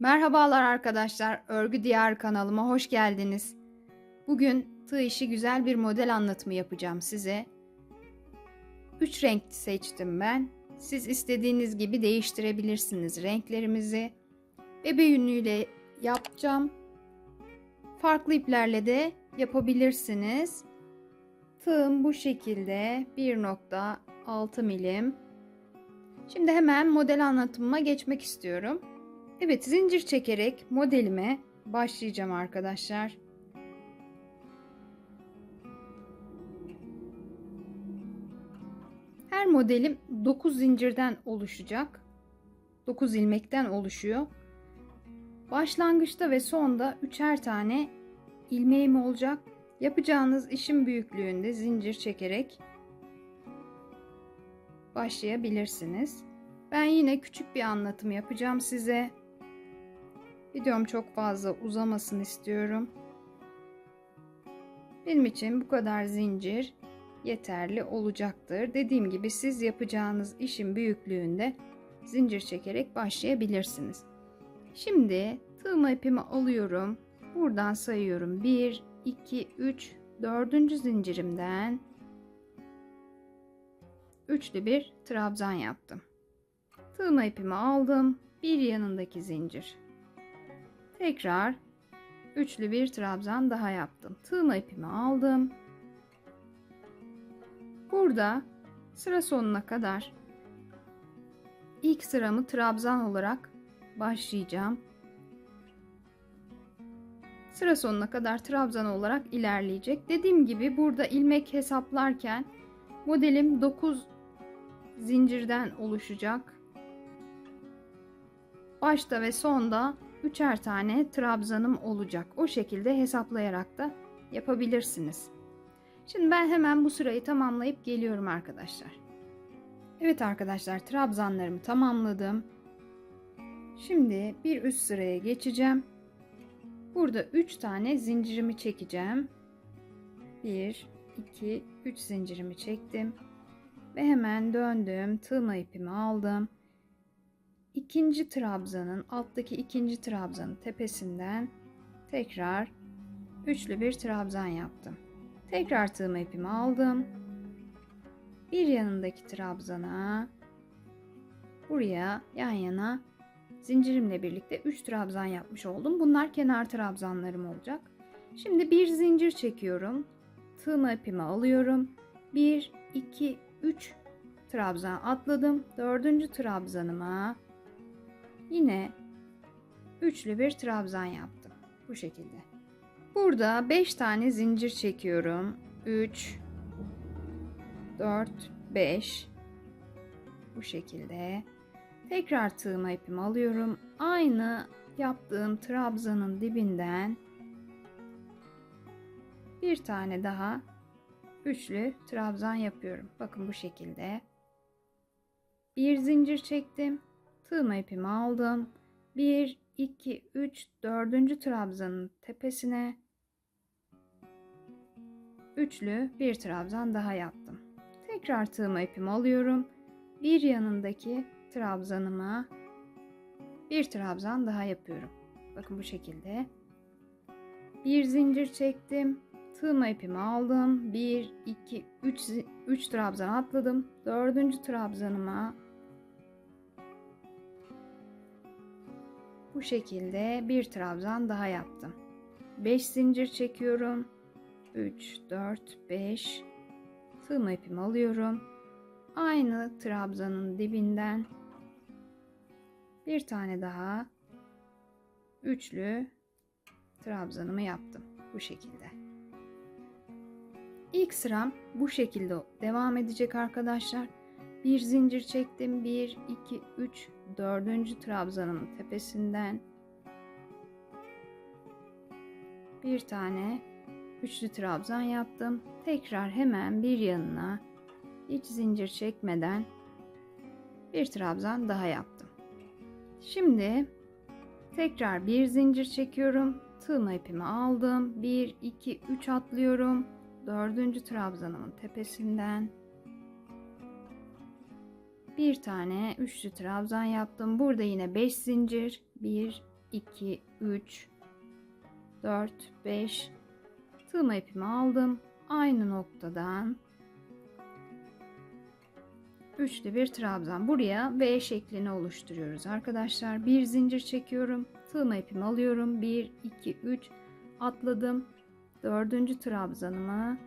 Merhabalar arkadaşlar, Örgü Diyar kanalıma hoş geldiniz. Bugün tığ işi güzel bir model anlatımı yapacağım size. 3 renk seçtim ben. Siz istediğiniz gibi değiştirebilirsiniz renklerimizi. Bebe yünüyle yapacağım. Farklı iplerle de yapabilirsiniz. Tığım bu şekilde 1.6 milim. Şimdi hemen model anlatımıma geçmek istiyorum. Evet zincir çekerek modelime başlayacağım arkadaşlar. Her modelim 9 zincirden oluşacak. 9 ilmekten oluşuyor. Başlangıçta ve sonda üçer tane ilmeğim olacak. Yapacağınız işin büyüklüğünde zincir çekerek başlayabilirsiniz. Ben yine küçük bir anlatım yapacağım size. Videom çok fazla uzamasın istiyorum. Benim için bu kadar zincir yeterli olacaktır. Dediğim gibi siz yapacağınız işin büyüklüğünde zincir çekerek başlayabilirsiniz. Şimdi tığma ipimi alıyorum. Buradan sayıyorum. 1, 2, 3, 4. zincirimden üçlü bir trabzan yaptım. Tığma ipimi aldım. Bir yanındaki zincir. Tekrar üçlü bir trabzan daha yaptım. Tığma ipimi aldım. Burada sıra sonuna kadar ilk sıramı trabzan olarak başlayacağım. Sıra sonuna kadar trabzan olarak ilerleyecek. Dediğim gibi burada ilmek hesaplarken modelim 9 zincirden oluşacak. Başta ve sonda üçer tane trabzanım olacak. O şekilde hesaplayarak da yapabilirsiniz. Şimdi ben hemen bu sırayı tamamlayıp geliyorum arkadaşlar. Evet arkadaşlar trabzanlarımı tamamladım. Şimdi bir üst sıraya geçeceğim. Burada 3 tane zincirimi çekeceğim. 1 2 3 zincirimi çektim ve hemen döndüm. Tığma ipimi aldım. İkinci trabzanın alttaki ikinci trabzanın tepesinden tekrar üçlü bir trabzan yaptım. Tekrar tığma ipimi aldım. Bir yanındaki trabzana buraya yan yana zincirimle birlikte 3 trabzan yapmış oldum. Bunlar kenar trabzanlarım olacak. Şimdi bir zincir çekiyorum. Tığma ipimi alıyorum. 1 2 3 trabzan atladım. Dördüncü trabzanıma yine üçlü bir trabzan yaptım. Bu şekilde. Burada 5 tane zincir çekiyorum. 3 4 5 bu şekilde. Tekrar tığıma ipimi alıyorum. Aynı yaptığım trabzanın dibinden bir tane daha üçlü trabzan yapıyorum. Bakın bu şekilde. Bir zincir çektim. Tığma ipimi aldım. 1 2 3 4. trabzanın tepesine üçlü bir trabzan daha yaptım. Tekrar tığma ipimi alıyorum. Bir yanındaki trabzanıma bir trabzan daha yapıyorum. Bakın bu şekilde. Bir zincir çektim Tığma ipimi aldım. 1, 2, 3, 3 trabzan atladım. Dördüncü trabzanıma bu şekilde bir trabzan daha yaptım. 5 zincir çekiyorum. 3, 4, 5 tığma ipimi alıyorum. Aynı trabzanın dibinden bir tane daha üçlü trabzanımı yaptım bu şekilde. İlk sıram bu şekilde devam edecek arkadaşlar. Bir zincir çektim. 1, 2, 3, 4. trabzanın tepesinden bir tane üçlü trabzan yaptım. Tekrar hemen bir yanına hiç zincir çekmeden bir trabzan daha yaptım. Şimdi tekrar bir zincir çekiyorum. Tığma ipimi aldım. 1, 2, 3 atlıyorum dördüncü trabzanımın tepesinden bir tane üçlü trabzan yaptım. Burada yine 5 zincir 1 2, 3, 4, 5 tığma ipimi aldım. Aynı noktadan üçlü bir trabzan. Buraya V şeklini oluşturuyoruz arkadaşlar. Bir zincir çekiyorum. Tığma ipimi alıyorum. 1, 2, 3 atladım. Dördüncü trabzanımı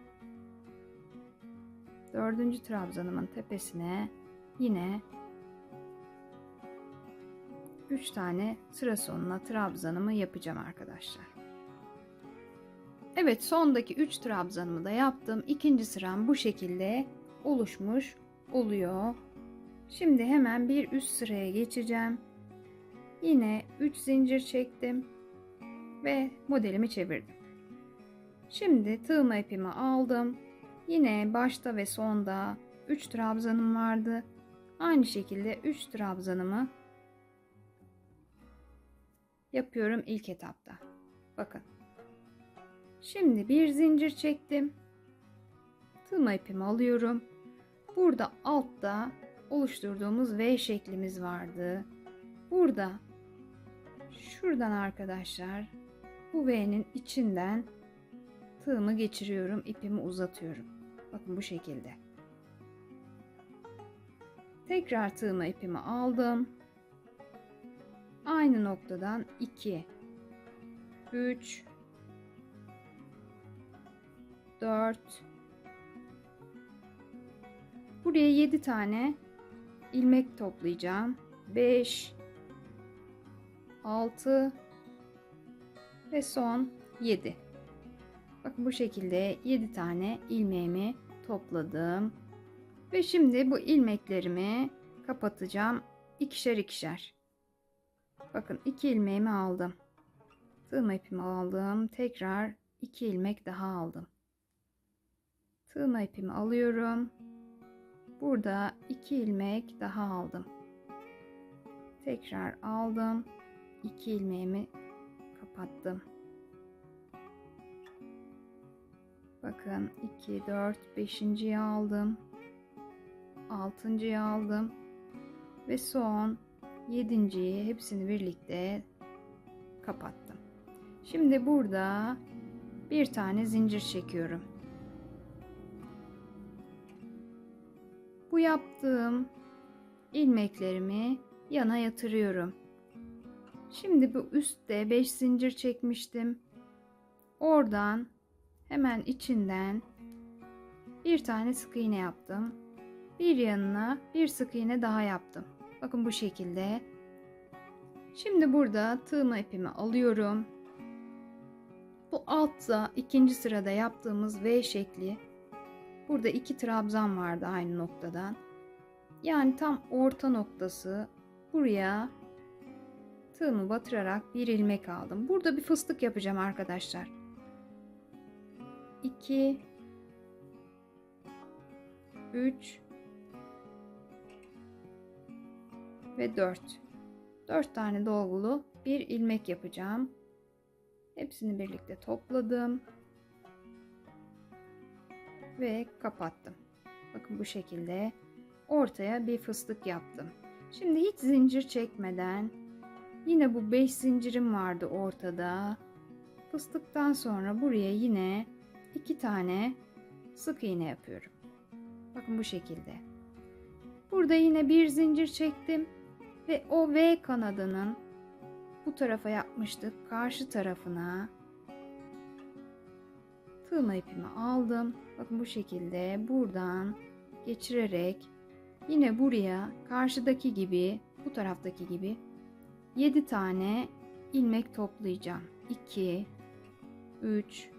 dördüncü trabzanımın tepesine yine 3 tane sıra sonuna trabzanımı yapacağım arkadaşlar. Evet sondaki 3 trabzanımı da yaptım. İkinci sıram bu şekilde oluşmuş oluyor. Şimdi hemen bir üst sıraya geçeceğim. Yine 3 zincir çektim ve modelimi çevirdim. Şimdi tığma ipimi aldım. Yine başta ve sonda 3 trabzanım vardı. Aynı şekilde 3 trabzanımı yapıyorum ilk etapta. Bakın. Şimdi bir zincir çektim. Tığma ipimi alıyorum. Burada altta oluşturduğumuz V şeklimiz vardı. Burada şuradan arkadaşlar bu V'nin içinden tığımı geçiriyorum, ipimi uzatıyorum. Bakın bu şekilde. Tekrar tığıma ipimi aldım. Aynı noktadan 2 3 4 Buraya 7 tane ilmek toplayacağım. 5 6 ve son 7. Bakın bu şekilde 7 tane ilmeğimi topladım. Ve şimdi bu ilmeklerimi kapatacağım ikişer ikişer. Bakın 2 ilmeğimi aldım. Tığma ipimi aldım. Tekrar 2 ilmek daha aldım. Tığma ipimi alıyorum. Burada 2 ilmek daha aldım. Tekrar aldım. 2 ilmeğimi kapattım. Bakın 2, 4, 5.yi aldım. 6.yı aldım. Ve son 7.yi hepsini birlikte kapattım. Şimdi burada bir tane zincir çekiyorum. Bu yaptığım ilmeklerimi yana yatırıyorum. Şimdi bu üstte 5 zincir çekmiştim. Oradan hemen içinden bir tane sık iğne yaptım. Bir yanına bir sık iğne daha yaptım. Bakın bu şekilde. Şimdi burada tığma ipimi alıyorum. Bu altta ikinci sırada yaptığımız V şekli. Burada iki trabzan vardı aynı noktadan. Yani tam orta noktası buraya tığımı batırarak bir ilmek aldım. Burada bir fıstık yapacağım arkadaşlar. 2 3 ve 4. 4 tane dolgulu bir ilmek yapacağım. Hepsini birlikte topladım. Ve kapattım. Bakın bu şekilde ortaya bir fıstık yaptım. Şimdi hiç zincir çekmeden yine bu 5 zincirim vardı ortada. Fıstıktan sonra buraya yine 2 tane sık iğne yapıyorum. Bakın bu şekilde. Burada yine bir zincir çektim ve o V kanadının bu tarafa yapmıştık. Karşı tarafına tığma ipimi aldım. Bakın bu şekilde buradan geçirerek yine buraya karşıdaki gibi bu taraftaki gibi 7 tane ilmek toplayacağım. 2 3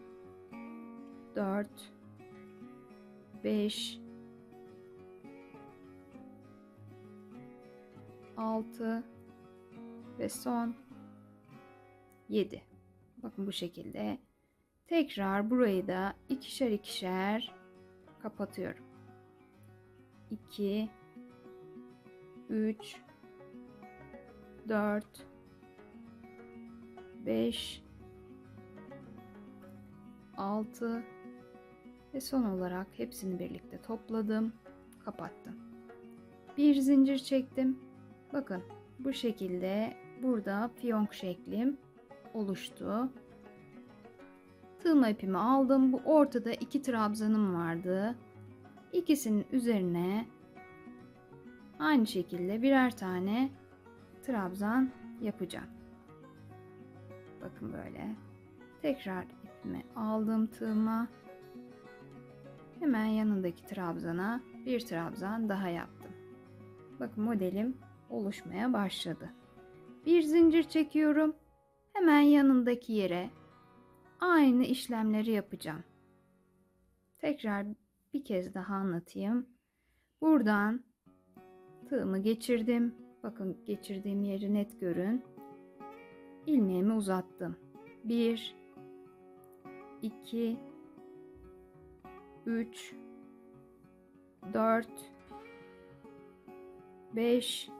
4 5 6 ve son 7. Bakın bu şekilde. Tekrar burayı da ikişer ikişer kapatıyorum. 2 3 4 5 6 ve son olarak hepsini birlikte topladım, kapattım. Bir zincir çektim. Bakın bu şekilde burada fiyonk şeklim oluştu. Tığma ipimi aldım. Bu ortada iki trabzanım vardı. İkisinin üzerine aynı şekilde birer tane trabzan yapacağım. Bakın böyle. Tekrar ipimi aldım tığıma. Hemen yanındaki trabzana bir trabzan daha yaptım. Bakın modelim oluşmaya başladı. Bir zincir çekiyorum. Hemen yanındaki yere aynı işlemleri yapacağım. Tekrar bir kez daha anlatayım. Buradan tığımı geçirdim. Bakın geçirdiğim yeri net görün. İlmeğimi uzattım. 1 2 3 4 5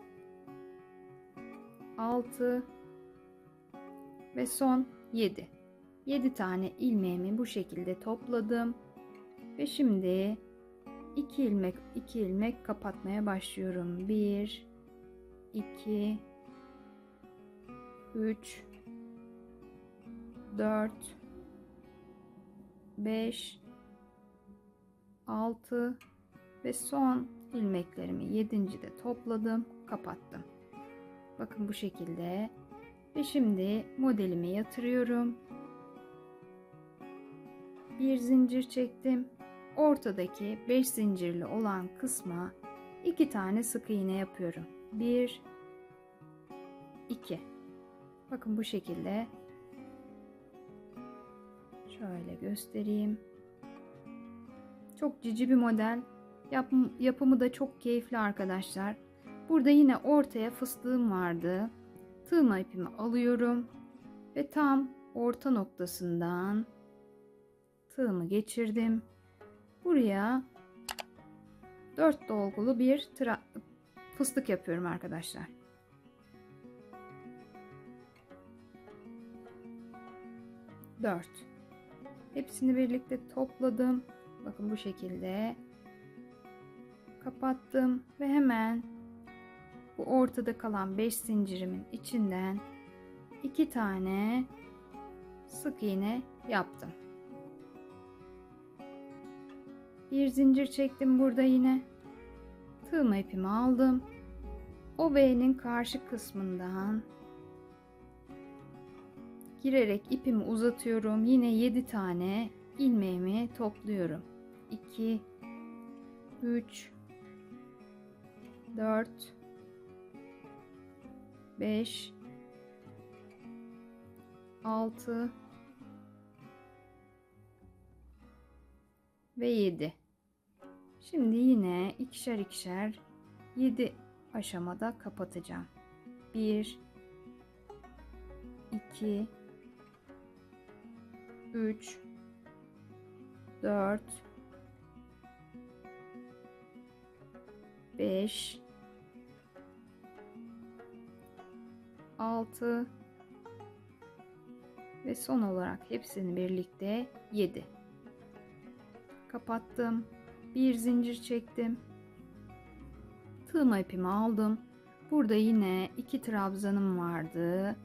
6 ve son 7. 7 tane ilmeğimi bu şekilde topladım. Ve şimdi 2 ilmek 2 ilmek kapatmaya başlıyorum. 1 2 3 4 5 6 ve son ilmeklerimi 7. de topladım, kapattım. Bakın bu şekilde. Ve şimdi modelimi yatırıyorum. Bir zincir çektim. Ortadaki 5 zincirli olan kısma 2 tane sık iğne yapıyorum. 1 2 Bakın bu şekilde şöyle göstereyim. Çok cici bir model. Yap, yapımı da çok keyifli arkadaşlar. Burada yine ortaya fıstığım vardı. Tığma ipimi alıyorum ve tam orta noktasından tığımı geçirdim. Buraya 4 dolgulu bir fıstık yapıyorum arkadaşlar. Dört. Hepsini birlikte topladım. Bakın bu şekilde kapattım ve hemen bu ortada kalan 5 zincirimin içinden 2 tane sık iğne yaptım. Bir zincir çektim burada yine. Tığma ipimi aldım. O V'nin karşı kısmından girerek ipimi uzatıyorum. Yine 7 tane ilmeğimi topluyorum. 2 3 4 5 6 ve 7. Şimdi yine ikişer ikişer 7 aşamada kapatacağım. 1 2 3 4 5 6 ve son olarak hepsini birlikte 7 kapattım. Bir zincir çektim. Tığma ipimi aldım. Burada yine iki trabzanım vardı.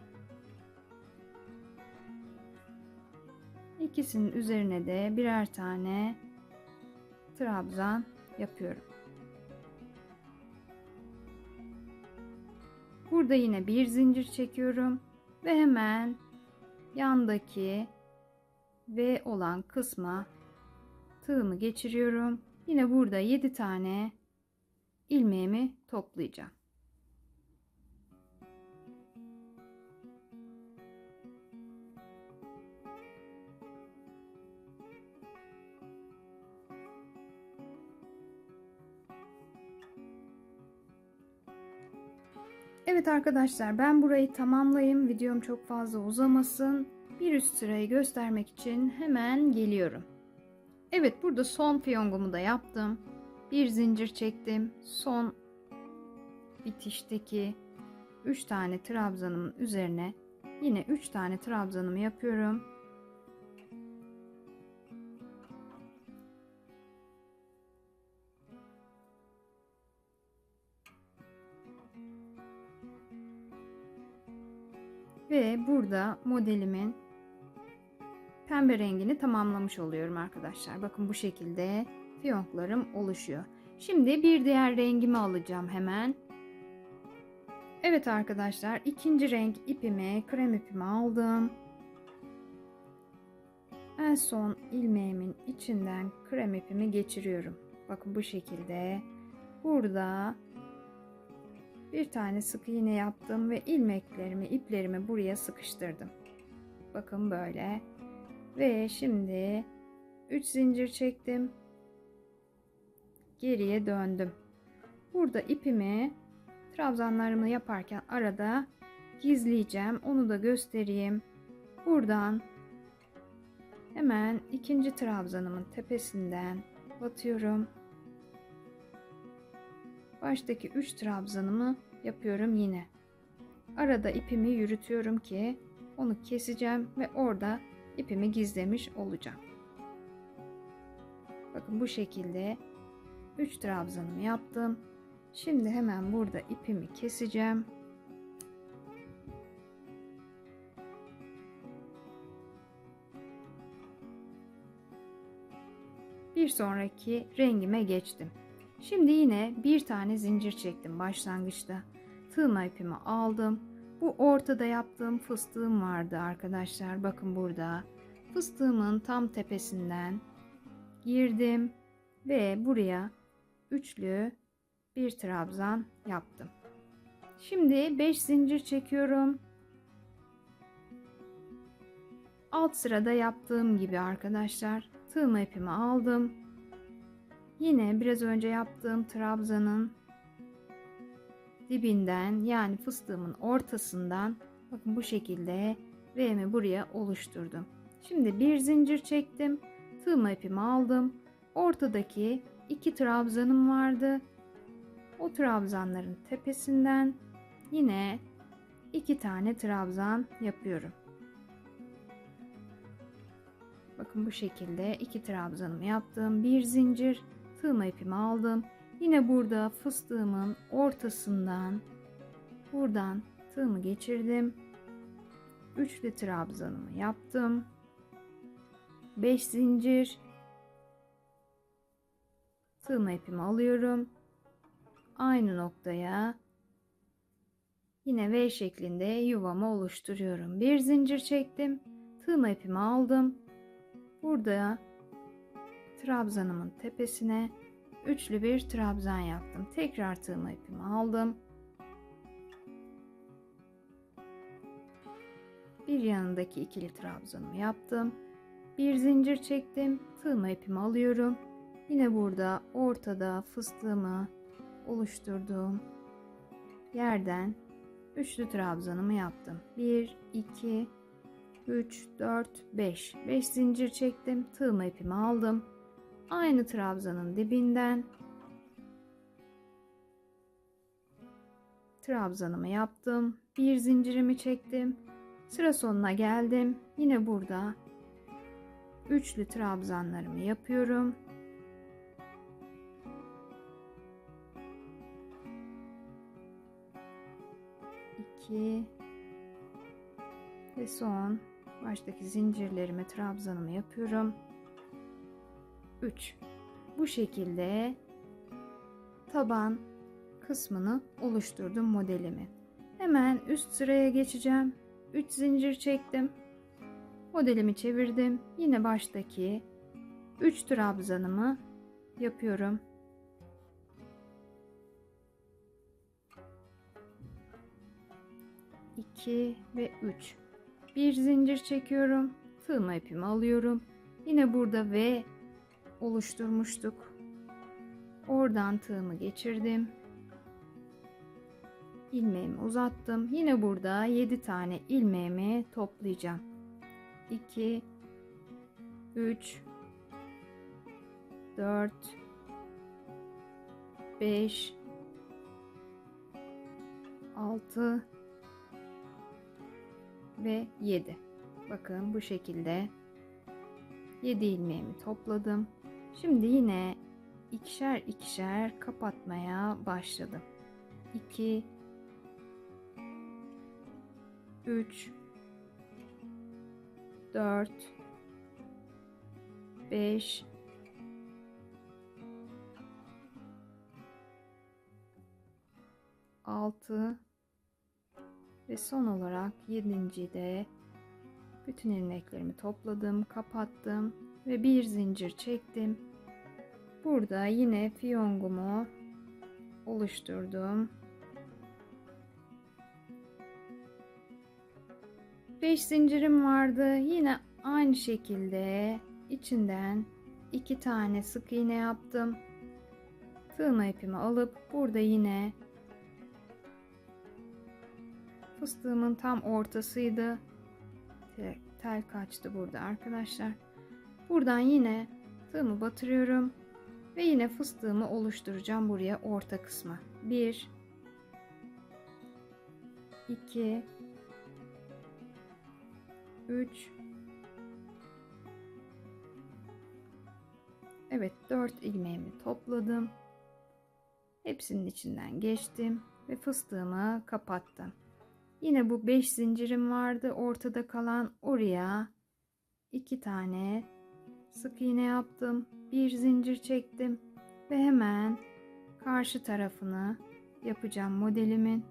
İkisinin üzerine de birer tane trabzan yapıyorum Burada yine bir zincir çekiyorum ve hemen yandaki V olan kısma tığımı geçiriyorum. Yine burada 7 tane ilmeğimi toplayacağım. Evet arkadaşlar ben burayı tamamlayayım. Videom çok fazla uzamasın. Bir üst sırayı göstermek için hemen geliyorum. Evet burada son fiyongumu da yaptım. Bir zincir çektim. Son bitişteki 3 tane trabzanımın üzerine yine 3 tane trabzanımı yapıyorum. Burada modelimin pembe rengini tamamlamış oluyorum arkadaşlar. Bakın bu şekilde fiyonklarım oluşuyor. Şimdi bir diğer rengimi alacağım hemen. Evet arkadaşlar ikinci renk ipimi krem ipimi aldım. En son ilmeğimin içinden krem ipimi geçiriyorum. Bakın bu şekilde. Burada bir tane sık iğne yaptım ve ilmeklerimi, iplerimi buraya sıkıştırdım. Bakın böyle. Ve şimdi 3 zincir çektim. Geriye döndüm. Burada ipimi trabzanlarımı yaparken arada gizleyeceğim. Onu da göstereyim. Buradan hemen ikinci trabzanımın tepesinden batıyorum. Baştaki 3 trabzanımı yapıyorum yine. Arada ipimi yürütüyorum ki onu keseceğim ve orada ipimi gizlemiş olacağım. Bakın bu şekilde 3 trabzanımı yaptım. Şimdi hemen burada ipimi keseceğim. Bir sonraki rengime geçtim. Şimdi yine bir tane zincir çektim başlangıçta. Tığma ipimi aldım. Bu ortada yaptığım fıstığım vardı arkadaşlar. Bakın burada. Fıstığımın tam tepesinden girdim ve buraya üçlü bir trabzan yaptım. Şimdi 5 zincir çekiyorum. Alt sırada yaptığım gibi arkadaşlar tığma ipimi aldım. Yine biraz önce yaptığım trabzanın dibinden yani fıstığımın ortasından bakın bu şekilde V'mi buraya oluşturdum. Şimdi bir zincir çektim. Tığma ipimi aldım. Ortadaki iki trabzanım vardı. O trabzanların tepesinden yine iki tane trabzan yapıyorum. Bakın bu şekilde iki trabzanımı yaptım. Bir zincir tığma ipimi aldım. Yine burada fıstığımın ortasından buradan tığımı geçirdim. Üçlü trabzanımı yaptım. 5 zincir tığma ipimi alıyorum. Aynı noktaya yine V şeklinde yuvamı oluşturuyorum. Bir zincir çektim. Tığma ipimi aldım. Burada trabzanımın tepesine üçlü bir trabzan yaptım. Tekrar tığma ipimi aldım. Bir yanındaki ikili trabzanımı yaptım. Bir zincir çektim. Tığma ipimi alıyorum. Yine burada ortada fıstığımı oluşturduğum yerden üçlü trabzanımı yaptım. 1 2 3 4 5 5 zincir çektim. Tığma ipimi aldım. Aynı trabzanın dibinden trabzanımı yaptım. Bir zincirimi çektim. Sıra sonuna geldim. Yine burada üçlü trabzanlarımı yapıyorum. İki ve son baştaki zincirlerimi trabzanımı yapıyorum. 3 bu şekilde taban kısmını oluşturdum modelimi. Hemen üst sıraya geçeceğim. 3 zincir çektim. Modelimi çevirdim. Yine baştaki 3 trabzanımı yapıyorum. İki ve üç. Bir zincir çekiyorum. Tığma ipimi alıyorum. Yine burada V oluşturmuştuk. Oradan tığımı geçirdim. ilmeğimi uzattım. Yine burada 7 tane ilmeğimi toplayacağım. 2 3 4 5 6 ve 7. Bakın bu şekilde 7 ilmeğimi topladım. Şimdi yine ikişer ikişer kapatmaya başladım. 2 3 4 5 6 ve son olarak 7. de bütün ilmeklerimi topladım, kapattım ve bir zincir çektim. Burada yine fiyongumu oluşturdum. 5 zincirim vardı. Yine aynı şekilde içinden iki tane sık iğne yaptım. Tığma ipimi alıp burada yine fıstığımın tam ortasıydı. Tel, tel kaçtı burada arkadaşlar. Buradan yine tığımı batırıyorum ve yine fıstığımı oluşturacağım buraya orta kısma. 1 2 3 Evet 4 ilmeğimi topladım. Hepsinin içinden geçtim ve fıstığımı kapattım. Yine bu 5 zincirim vardı. Ortada kalan oraya 2 tane sık iğne yaptım. Bir zincir çektim ve hemen karşı tarafını yapacağım modelimin.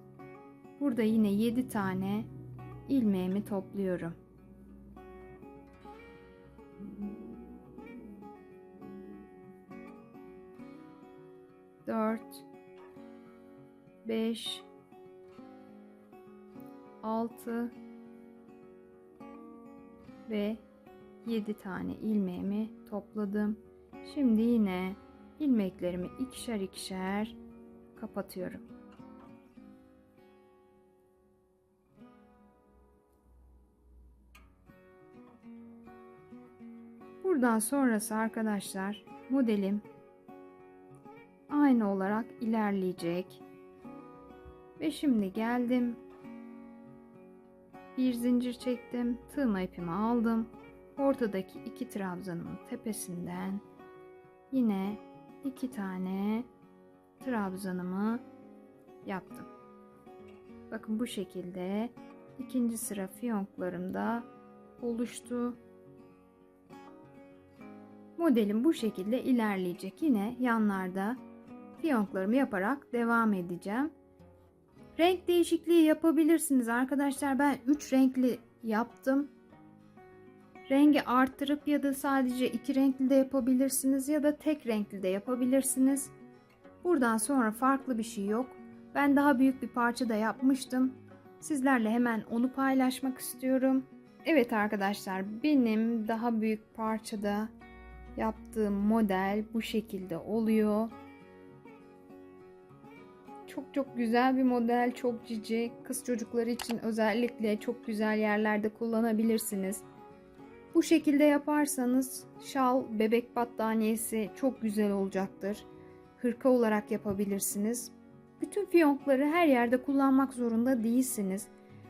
Burada yine 7 tane ilmeğimi topluyorum. Dört, beş, altı ve yedi tane ilmeğimi topladım. Şimdi yine ilmeklerimi ikişer ikişer kapatıyorum. Buradan sonrası arkadaşlar modelim aynı olarak ilerleyecek. Ve şimdi geldim. Bir zincir çektim. Tığma ipimi aldım. Ortadaki iki trabzanın tepesinden yine iki tane trabzanımı yaptım. Bakın bu şekilde ikinci sıra fiyonklarımda oluştu. Modelim bu şekilde ilerleyecek. Yine yanlarda fiyonklarımı yaparak devam edeceğim. Renk değişikliği yapabilirsiniz arkadaşlar. Ben 3 renkli yaptım. Rengi arttırıp ya da sadece iki renkli de yapabilirsiniz ya da tek renkli de yapabilirsiniz. Buradan sonra farklı bir şey yok. Ben daha büyük bir parça da yapmıştım. Sizlerle hemen onu paylaşmak istiyorum. Evet arkadaşlar benim daha büyük parçada yaptığım model bu şekilde oluyor. Çok çok güzel bir model, çok cici. Kız çocukları için özellikle çok güzel yerlerde kullanabilirsiniz. Bu şekilde yaparsanız şal, bebek battaniyesi çok güzel olacaktır. Hırka olarak yapabilirsiniz. Bütün fiyonkları her yerde kullanmak zorunda değilsiniz.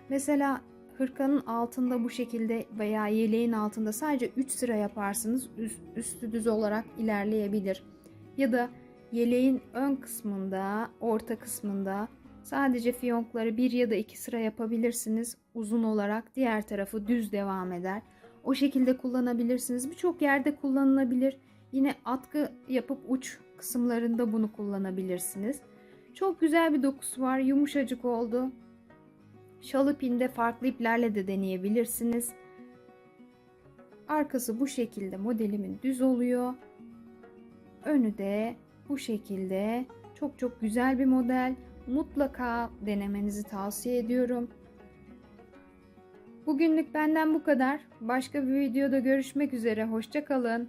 Mesela hırkanın altında bu şekilde veya yeleğin altında sadece 3 sıra yaparsınız üst, üstü düz olarak ilerleyebilir. Ya da yeleğin ön kısmında, orta kısmında sadece fiyonkları bir ya da iki sıra yapabilirsiniz uzun olarak. Diğer tarafı düz devam eder. O şekilde kullanabilirsiniz. Birçok yerde kullanılabilir. Yine atkı yapıp uç kısımlarında bunu kullanabilirsiniz. Çok güzel bir dokusu var. Yumuşacık oldu. Şal ipinde farklı iplerle de deneyebilirsiniz. Arkası bu şekilde modelimin düz oluyor. Önü de bu şekilde çok çok güzel bir model. Mutlaka denemenizi tavsiye ediyorum. Bugünlük benden bu kadar. Başka bir videoda görüşmek üzere. Hoşçakalın.